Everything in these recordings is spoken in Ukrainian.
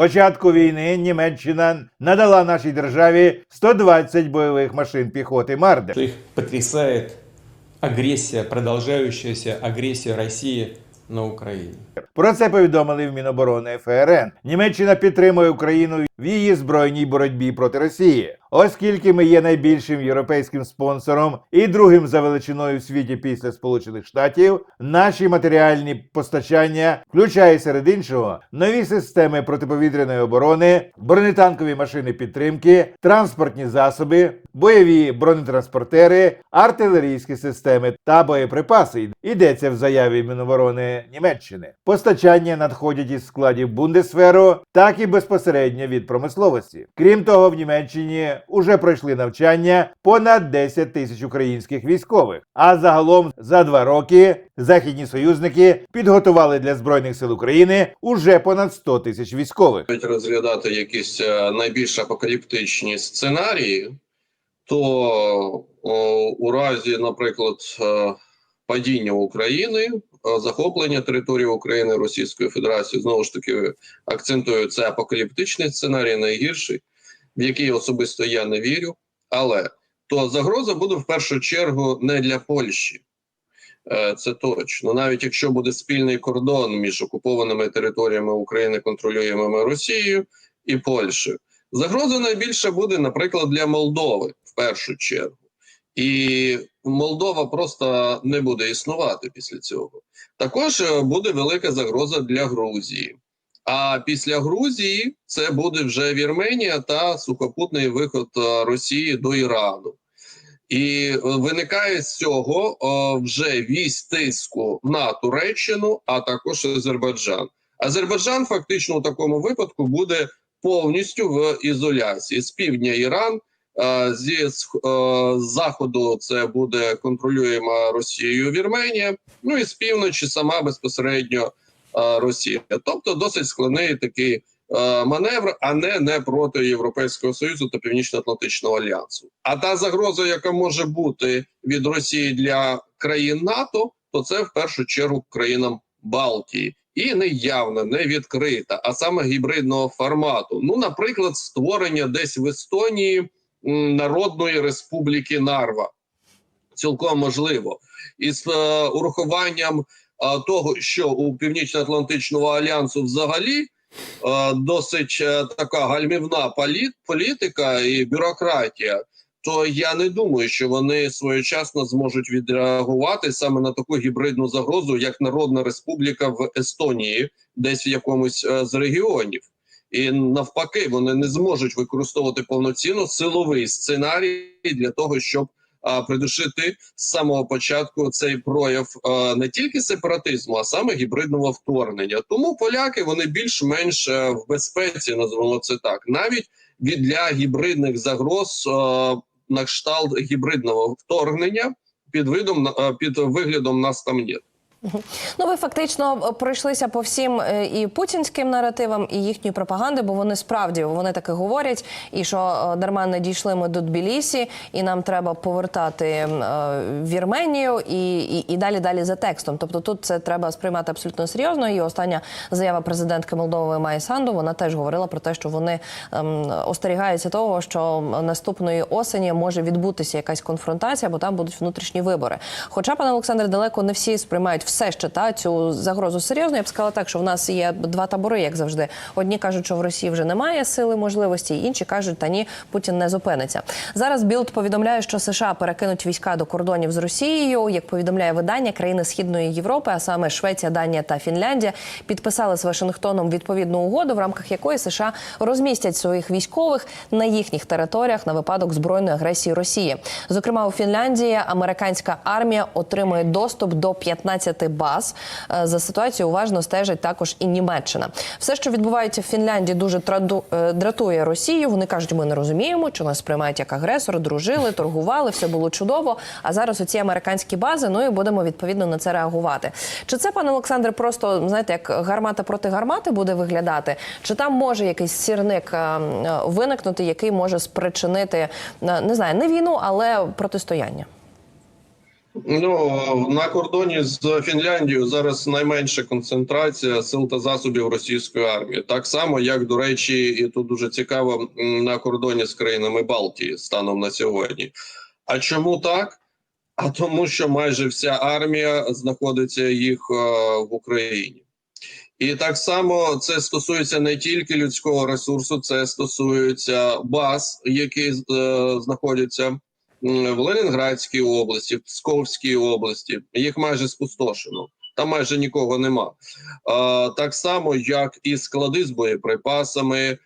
початку війни Німеччина надала нашій державі 120 бойових машин піхоти Мардер. Їх потрясає агресія, продовжуючася агресія Росії на Україні. Про це повідомили в Міноборони ФРН. Німеччина підтримує Україну в її збройній боротьбі проти Росії, оскільки ми є найбільшим європейським спонсором і другим за величиною в світі після Сполучених Штатів. Наші матеріальні постачання включає серед іншого нові системи протиповітряної оборони, бронетанкові машини підтримки, транспортні засоби, бойові бронетранспортери, артилерійські системи та боєприпаси. Йдеться в заяві Міноборони Німеччини. Постачання надходять із складів Бундесферу, так і безпосередньо від промисловості. Крім того, в Німеччині уже пройшли навчання понад 10 тисяч українських військових. А загалом за два роки західні союзники підготували для збройних сил України уже понад 100 тисяч військових. розглядати якісь е, найбільш апокаліптичні сценарії, то о, у разі, наприклад, е, падіння України, е, захоплення території України Російською Федерацією, знову ж таки акцентую це апокаліптичний сценарій, найгірший, в який особисто я не вірю. Але то загроза буде в першу чергу не для Польщі. Е, Це точно. Навіть якщо буде спільний кордон між окупованими територіями України, контролюємими Росією і Польщею, загроза найбільша буде, наприклад, для Молдови в першу чергу. І Молдова просто не буде існувати після цього. Також е, буде велика загроза для Грузії. А після Грузії це буде вже Вірменія та сухопутний виход е, Росії до Ірану. І е, виникає з цього е, вже вісь тиску на Туреччину, а також Азербайджан. Азербайджан фактично у такому випадку буде повністю в ізоляції. З півдня Іран, зі з заходу це буде контролюєма Росією Вірменія. Ну і з півночі сама безпосередньо Росія. Тобто досить складний такий е, маневр, а не, не проти Європейського Союзу та Північно-Атлантичного альянсу. А та загроза, яка може бути від Росії для країн НАТО, то це в першу чергу країнам Балтії. І не явна, не відкрита, а саме гібридного формату. Ну, наприклад, створення десь в Естонії Народної Республіки Нарва. Цілком можливо. Із е, урахуванням е, того, що у Північно-Атлантичного альянсу взагалі досить е, така гальмівна політика і бюрократія, то я не думаю, що вони своєчасно зможуть відреагувати саме на таку гібридну загрозу, як Народна Республіка в Естонії, десь в якомусь е, з регіонів. І навпаки, вони не зможуть використовувати повноцінно силовий сценарій для того, щоб придушити з самого початку цей прояв а, не тільки сепаратизму, а саме гібридного вторгнення. Тому поляки вони більш-менш е, в безпеці, назвемо це так, навіть від для гібридних загроз на кшталт гібридного вторгнення під видом під виглядом нас там нет. Ну, ви фактично пройшлися по всім е, і путінським наративам, і їхньої пропаганди, бо вони справді вони таки говорять, і що е, дарма не дійшли ми до Тбілісі, і нам треба повертати е, Вірменію і, і, і далі далі за текстом. Тобто тут це треба сприймати абсолютно серйозно. І остання заява президентки Молдови Майї Санду, вона теж говорила про те, що вони ем, остерігаються того, що наступної осені може відбутися якась конфронтація, бо там будуть внутрішні вибори. Хоча, пане Олександре, далеко не всі сприймають все ще та цю загрозу серйозно. Я б сказала так, що в нас є два табори, як завжди. Одні кажуть, що в Росії вже немає сили можливості, інші кажуть, та ні, Путін не зупиниться. Зараз Білд повідомляє, що США перекинуть війська до кордонів з Росією. Як повідомляє видання, країни Східної Європи, а саме Швеція, Данія та Фінляндія, підписали з Вашингтоном відповідну угоду, в рамках якої США розмістять своїх військових на їхніх територіях на випадок збройної агресії Росії. Зокрема, у Фінляндії американська армія отримує доступ до 15 баз. Е, За ситуацією уважно стежить також і Німеччина. Все, що відбувається в Фінляндії, дуже траду- е, дратує Росію. Вони кажуть, ми не розуміємо, що нас сприймають як агресор, дружили, торгували, все було чудово. А зараз оці американські бази, ну і будемо відповідно на це реагувати. Чи це, пане Олександре, просто знаєте, як гармата проти гармати буде виглядати? Чи там може якийсь сірник е, виникнути, який може спричинити не знаю, не війну, але протистояння? Ну на кордоні з Фінляндією зараз найменша концентрація сил та засобів російської армії, так само як до речі, і тут дуже цікаво на кордоні з країнами Балтії станом на сьогодні. А чому так? А тому, що майже вся армія знаходиться їх е, в Україні. І так само це стосується не тільки людського ресурсу, це стосується баз, які е, знаходяться в Ленінградській області, в Псковській області. Їх майже спустошено. Там майже нікого нема. Е, так само, як і склади з боєприпасами, е,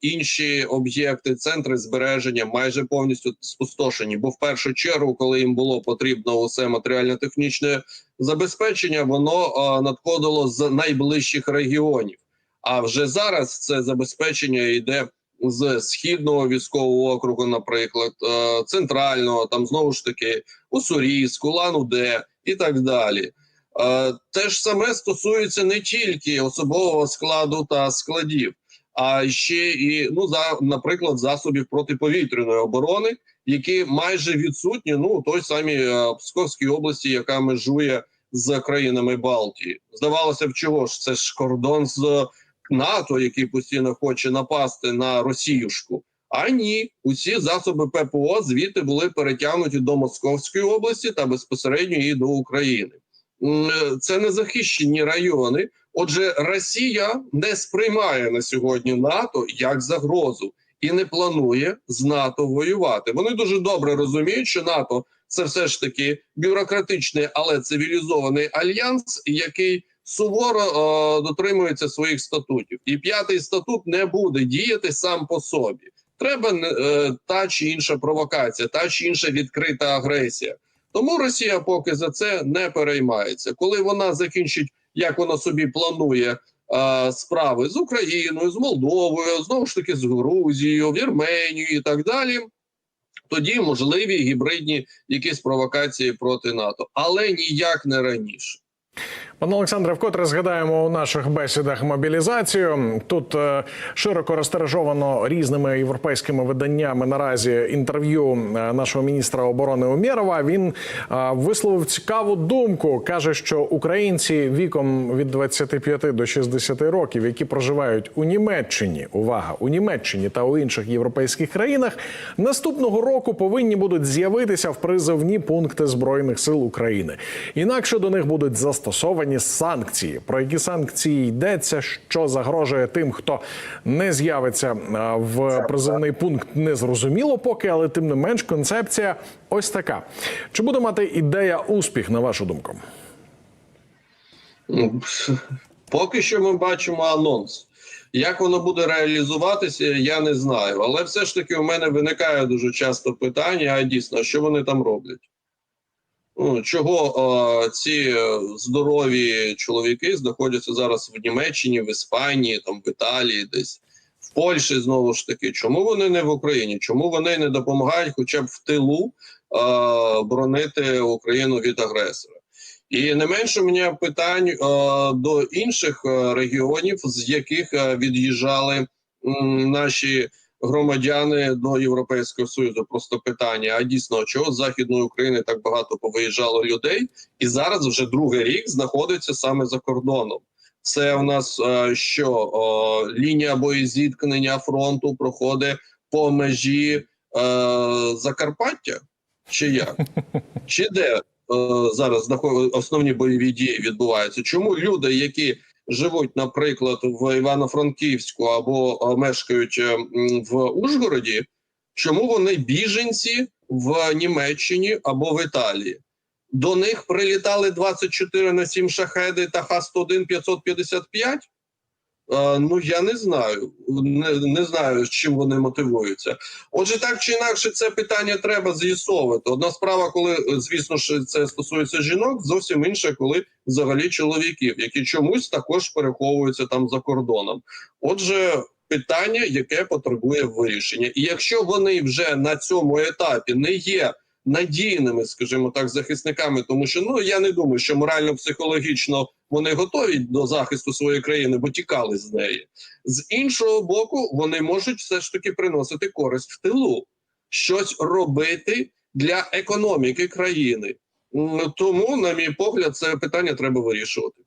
інші об'єкти, центри збереження майже повністю спустошені. Бо в першу чергу, коли їм було потрібно усе матеріально-технічне забезпечення, воно е, надходило з найближчих регіонів. А вже зараз це забезпечення йде з східного військового округу, наприклад, е, центрального, там знову ж таки Уссурійськ, Улан-Удэ і так далі. Е, Те ж саме стосується не тільки особового складу та складів, а ще і ну за наприклад засобів протиповітряної оборони, які майже відсутні. Ну у той самій е, Псковській області, яка межує з країнами Балтії. Здавалося б, чого ж це ж кордон з НАТО, який постійно хоче напасти на Росіюшку. А ні, усі засоби ППО звідти були перетягнуті до Московської області та безпосередньо і до України. Е, Це незахищені райони. Отже, Росія не сприймає на сьогодні НАТО як загрозу і не планує з НАТО воювати. Вони дуже добре розуміють, що НАТО це все ж таки бюрократичний, але цивілізований альянс, який суворо е, дотримується своїх статутів. І п'ятий статут не буде діяти сам по собі. Треба е, та чи інша провокація, та чи інша відкрита агресія. Тому Росія поки за це не переймається. Коли вона закінчить, як вона собі планує е, справи з Україною, з Молдовою, знову ж таки з Грузією, Вірменією і так далі. Тоді можливі гібридні якісь провокації проти НАТО, але ніяк не раніше. Пане Олександре, вкотре згадаємо у наших бесідах мобілізацію. Тут е, широко розтиражовано різними європейськими виданнями наразі інтерв'ю е, нашого міністра оборони Умєрова. Він е, висловив цікаву думку. каже, що українці віком від 25 до 60 років, які проживають у Німеччині, увага у Німеччині та у інших європейських країнах, наступного року повинні будуть з'явитися в призовні пункти збройних сил України. Інакше до них будуть застосовані санкції. Про які санкції йдеться, що загрожує тим, хто не з'явиться е, в призовний пункт, не зрозуміло поки, але тим не менш концепція ось така. Чи буде мати ідея успіх, на вашу думку? Ну, Поки що ми бачимо анонс. Як воно буде реалізуватися, я не знаю. Але все ж таки у мене виникає дуже часто питання: а дійсно, що вони там роблять? Ну, чого ці е, здорові чоловіки знаходяться зараз в Німеччині, в Іспанії, там в Італії, десь в Польщі знову ж таки? Чому вони не в Україні? Чому вони не допомагають, хоча б в тилу е, боронити Україну від агресора? І не менше мене питань е, до інших е, регіонів, з яких е, від'їжджали наші громадяни до Європейського Союзу. Просто питання: а дійсно чого з західної України так багато повиїжджало людей, і зараз вже другий рік знаходиться саме за кордоном. Це у нас е, що лінія боєзіткнення фронту проходить по межі е, Закарпаття? Чи як? Чи де? е, зараз основні бойові дії відбуваються. Чому люди, які живуть, наприклад, в Івано-Франківську або е, мешкають е, в Ужгороді, чому вони біженці в Німеччині або в Італії? До них прилітали 24 на 7 шахеди та Х-101 555? Е, ну я не знаю. Не, не знаю, з чим вони мотивуються. Отже, так чи інакше, це питання треба з'ясовувати. Одна справа, коли е, звісно ж це стосується жінок, зовсім інша, коли взагалі чоловіків, які чомусь також переховуються там за кордоном. Отже, питання, яке потребує вирішення, і якщо вони вже на цьому етапі не є надійними, скажімо так, захисниками, тому що ну я не думаю, що морально-психологічно вони готові до захисту своєї країни, бо тікали з неї. З іншого боку, вони можуть все ж таки приносити користь в тилу, щось робити для економіки країни. Тому, на мій погляд, це питання треба вирішувати.